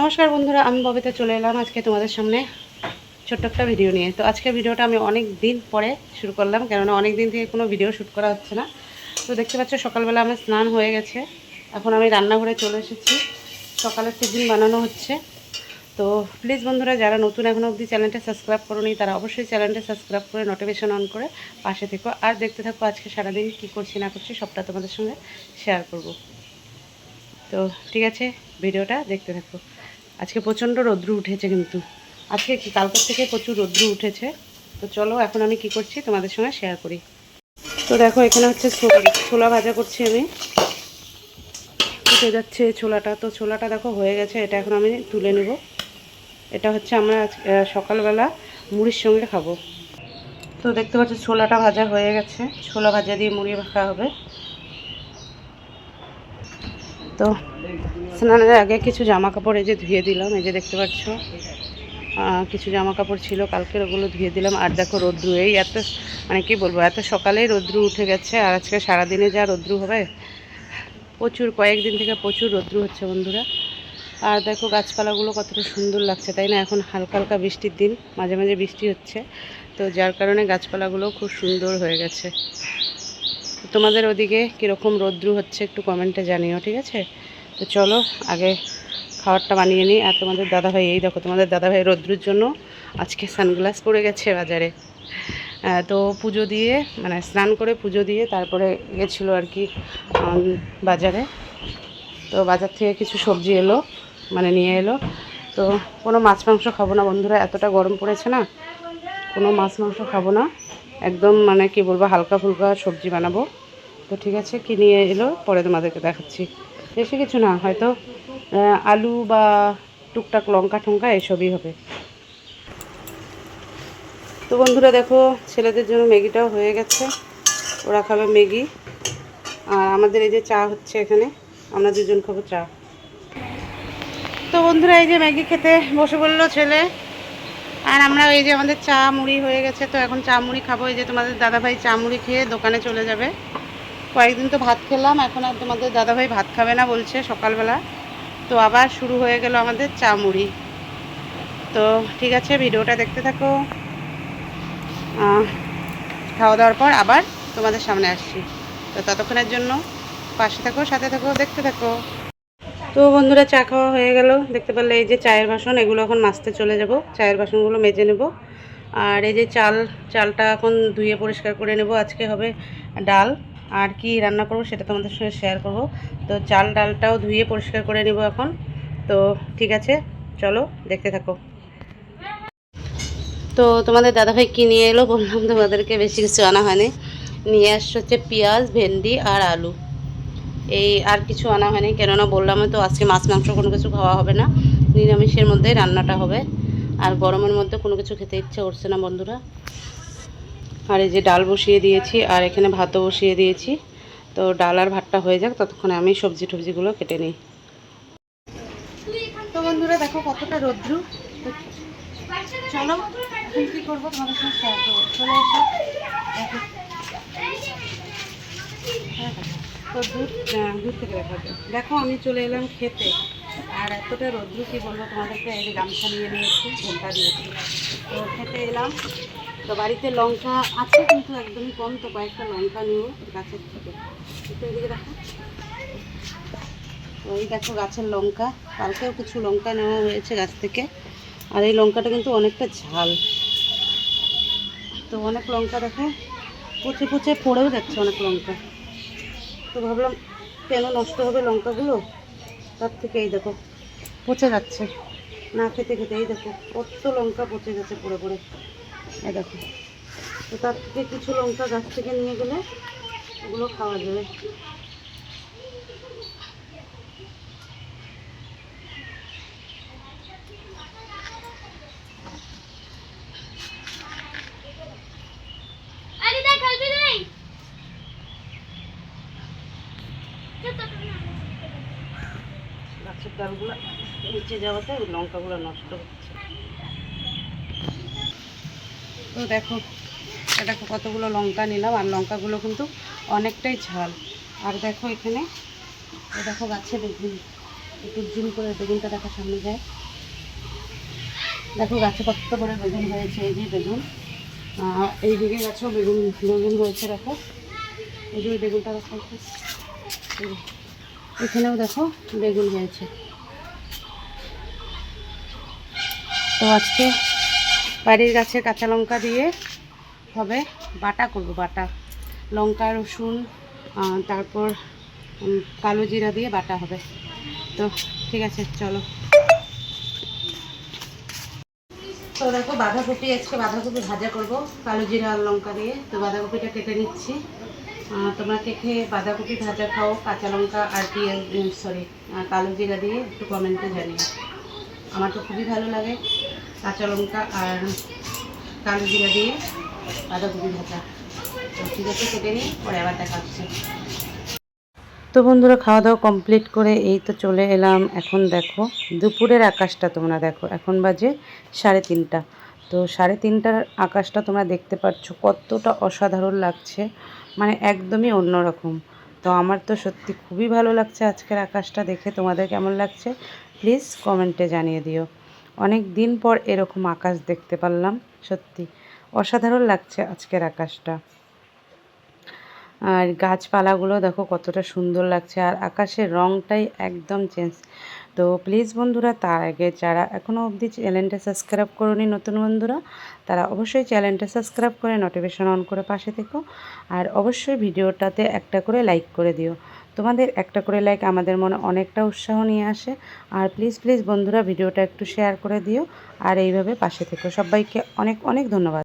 নমস্কার বন্ধুরা, আমি ববিতা চলে এলাম আজকে তোমাদের সামনে ছোট্ট একটা ভিডিও নিয়ে। তো আজকের ভিডিওটা আমি অনেক দিন পরে শুরু করলাম, কেননা অনেক দিন থেকে কোনো ভিডিও শ্যুট করা হচ্ছে না। তো দেখতে পাচ্ছ, সকালবেলা আমার স্নান হয়ে গেছে। এখন আমি রান্নাঘরে চলে এসেছি। সকালের টিফিন বানানো হচ্ছে। তো প্লিজ বন্ধুরা, যারা নতুন এখনও অবধি চ্যানেলটা সাবস্ক্রাইব করোনি, তারা অবশ্যই চ্যানেলটা সাবস্ক্রাইব করে নোটিফিকেশন অন করে পাশে থেকো। আর দেখতে থাকো, আজকে সারাদিন কী করছি, না করছি, সবটা তোমাদের সঙ্গে শেয়ার করব। তো ঠিক আছে ভিডিওটা দেখতে থাকো। আজকে প্রচণ্ড রৌদ্র উঠেছে কিন্তু। আজকে কালকের থেকে প্রচুর রৌদ্র উঠেছে? তো চলো, এখন আমি কি করছি তোমাদের সঙ্গে শেয়ার করি। তো দেখো, এখানে হচ্ছে ছোলা ভাজা করছি আমি। ফুটে যাচ্ছে ছোলাটা। তো ছোলাটা দেখো, হয়ে গেছে। এটা এখন আমি তুলে নেব। এটা হচ্ছে আমরা সকালবেলা মুড়ির সঙ্গে খাব। তো দেখতে পাচ্ছি, ছোলাটা ভাজা হয়ে গেছে। ছোলা ভাজা দিয়ে মুড়ি মাখা হবে। তো স্নানের আগে কিছু জামা কাপড় এই যে ধুয়ে দিলাম, এই যে দেখতে পাচ্ছ। কিছু জামা কাপড় ছিল, কালকের ওগুলো ধুয়ে দিলাম। আর দেখো রোদ্রু, এই এত মানে কি বলব, এত সকালেই রোদ্রু উঠে গেছে, আর আজকে সারাদিনে যা রোদ্রু হবে, প্রচুর, কয়েকদিন থেকে প্রচুর রোদ্রু হচ্ছে বন্ধুরা। আর দেখো গাছপালাগুলো কতটা সুন্দর লাগছে, তাই না? এখন হালকা হালকা বৃষ্টির দিন, মাঝে মাঝে বৃষ্টি হচ্ছে। তো যার কারণে গাছপালাগুলো খুব সুন্দর হয়ে গেছে। তোমাদের ওদিকে কীরকম রোদ্রু হচ্ছে একটু কমেন্টে জানিও, ঠিক আছে? তো চলো, আগে খাবারটা বানিয়ে নিই। আর তোমাদের দাদাভাই, এই দেখো, তোমাদের দাদাভাই রোদ্রুর জন্য আজকে সানগ্লাস পরে গেছে বাজারে। তো পুজো দিয়ে মানে স্নান করে পুজো দিয়ে তারপরে গেছিল আর কি বাজারে। তো বাজার থেকে কিছু সবজি এলো মানে নিয়ে এলো। তো কোনো মাছ মাংস খাব না বন্ধুরা, এতটা গরম পড়েছে না, কোনো মাছ মাংস খাব না। একদম মানে কি বলব, হালকা ফুলকা সবজি বানাবো। তো ঠিক আছে, কি নিয়ে এলো? পরে তোমাদেরকে দেখাচ্ছি। বেশি কিছু না, হয়তো আলু বা টুকটাক লঙ্কা টঙ্কা এসবই হবে। তো বন্ধুরা দেখো, ছেলেদের জন্য ম্যাগিটাও হয়ে গেছে। ওরা খাবে ম্যাগি। আর আমাদের এই যে চা হচ্ছে এখানে, আমরা দুজন খাব চা। তো বন্ধুরা, এই যে ম্যাগি খেতে বসে বলল ছেলে। আর আমরা এই যে আমাদের চা মুড়ি হয়ে গেছে, তো এখন চা মুড়ি খাব। এই যে তোমাদের দাদাভাই চা মুড়ি খেয়ে দোকানে চলে যাবে। কয়েকদিন তো ভাত খেলাম, এখন আর তোমাদের দাদাভাই ভাত খাবে না বলছে সকালবেলা। তো আবার শুরু হয়ে গেল আমাদের চা মুড়ি তো ঠিক আছে, ভিডিওটা দেখতে থাকো। খাওয়া দাওয়ার পর আবার তোমাদের সামনে আসছি। তো ততক্ষণের জন্য পাশে থাকো, সাথে থাকো, দেখতে থাকো। তো বন্ধুরা, চা খাওয়া হয়ে গেল। দেখতে পারলে এই যে চায়ের বাসন, এগুলো এখন মাজতে চলে যাব। চায়ের বাসনগুলো মেজে নেব। আর এই যে চাল, চালটা এখন ধুয়ে পরিষ্কার করে নেব। আজকে হবে ডাল। আর কি রান্না করব সেটা তোমাদের সঙ্গে শেয়ার করব। তো চাল ডালটাও ধুয়ে পরিষ্কার করে নেব এখন। তো ঠিক আছে, চলো দেখতে থাকো। তো তোমাদের দাদাভাই কী নিয়ে এলো বললাম তোমাদেরকে, বেশি কিছু আনা হয়নি। নিয়ে আসছে হচ্ছে পেঁয়াজ, ভেন্ডি আর আলু। এই আর কিছু আনা হয়নি, কেননা বললাম তো আজকে মাছ, মাংস কোনো কিছু খাওয়া হবে না। নিরামিষের মধ্যে রান্নাটা হবে। আর গরমের মধ্যে কোনো কিছু খেতে ইচ্ছে করছে না বন্ধুরা। আর এই যে ডাল বসিয়ে দিয়েছি আর এখানে ভাতও বসিয়ে দিয়েছি। তো ডাল আর ভাতটা হয়ে যাক ততক্ষণে আমি সবজি টবজিগুলো কেটে নিই। তো বন্ধুরা দেখো কতটা রৌদ্রু। চলো করব? হ্যাঁ, তো থেকে দেখা আমি চলে এলাম খেতে। আর এতটা রৌদ্র কি বলব তোমাদেরকে? গামছা নিয়ে নিয়েছি ঘণ্টা দিয়েছি। তো খেতে এলাম। তো বাড়িতে লঙ্কা আছে কিন্তু একদমই কম, তো কয়েকটা লঙ্কা নিও গাছের থেকে। দেখো। ওই দেখো গাছের লঙ্কা। কালকেও কিছু লঙ্কা নেওয়া হয়েছে গাছ থেকে। আর এই লঙ্কাটা কিন্তু অনেকটা ঝাল। তো অনেক লঙ্কা দেখো, পচে পচে পড়েও যাচ্ছে অনেক লঙ্কা। তো ভাবলাম, কেন নষ্ট হবে লঙ্কাগুলো? তার থেকে এই দেখো, পচে যাচ্ছে। না খেতে খেতে, এই দেখো, কত লঙ্কা পচে গেছে পড়ে পড়ে এই দেখো। তো তার থেকে কিছু লঙ্কা গাছ থেকে নিয়ে গেলে ওগুলো খাওয়া যাবে। গাছের ডালগুলো নিচে যাওয়াতে লঙ্কাগুলো নষ্ট হচ্ছে। তো দেখো এটা কতগুলো লঙ্কা নিলাম, আর লঙ্কাগুলো কিন্তু অনেকটাই ঝাল। আর দেখো এখানে দেখো গাছে বেগুন, একটু জুম করে বেগুনটা দেখা সামনে যায়। দেখো গাছে কত করে বেগুন হয়েছে, এই যে বেগুন। এই দিকে গাছেও বেগুন বেগুন হয়েছে, দেখো। এই যে বেগুনটা দেখো। এখানেও দেখো বেগুন হয়েছে। তো আজকে বাড়ির গাছে কাঁচা লঙ্কা দিয়ে হবে বাটা করব, বাটা। লঙ্কা, রসুন তারপর কালো জিরা দিয়ে বাটা হবে। তো, ঠিক আছে, চলো। তো দেখো, বাঁধাকপি, আজকে বাঁধাকপি ভাজা করব, কালো জিরা লঙ্কা দিয়ে। তো বাঁধাকপিটা কেটে নিচ্ছি। তোমরা কে খেয়ে বাঁধাকপি ভাজা খাও, কাঁচা লঙ্কা আর পেঁয়াজ সরি কালো জিরা দিয়ে একটু কমেন্টে জানিও। আমার তো খুবই ভালো লাগে। কাঁচা লঙ্কা আর কালো জিরা দিয়ে বাঁধাকপি ভাজা। তো ঠিক আছে, কেটে নিই পরে আবার দেখা তো বন্ধুরা, খাওয়া দাওয়া কমপ্লিট করে এই তো চলে এলাম। এখন দেখো, দুপুরের আকাশটা তোমরা দেখো। এখন বাজে সাড়ে তিনটা। তো সাড়ে তিনটার আকাশটা তোমরা দেখতে পাচ্ছ, কতটা অসাধারণ লাগছে। মানে একদমই অন্যরকম। তো আমার তো সত্যি খুবই ভালো লাগছে আজকের আকাশটা দেখে। তোমাদের কেমন লাগছে? প্লিজ কমেন্টে জানিয়ে দিও। অনেক দিন পর এরকম আকাশ দেখতে পারলাম সত্যি। অসাধারণ লাগছে আজকের আকাশটা। আর গাছপালাগুলো দেখো কতটা সুন্দর লাগছে, আর আকাশের রঙটাই একদম চেঞ্জ তো প্লিজ বন্ধুরা, তার আগে যারা এখনও অবধি চ্যানেলটা সাবস্ক্রাইব করোনি, নতুন বন্ধুরা, তারা অবশ্যই চ্যানেলটা সাবস্ক্রাইব করে নোটিফিকেশন অন করে পাশে থেকো, আর অবশ্যই ভিডিওটাতে একটা করে লাইক করে দিও। তোমাদের একটা করে লাইক আমাদের মনে অনেকটা উৎসাহ নিয়ে আসে, আর প্লিজ প্লিজ বন্ধুরা, ভিডিওটা একটু শেয়ার করে দিও, আর এইভাবে পাশে থেকো। সবাইকে অনেক অনেক ধন্যবাদ।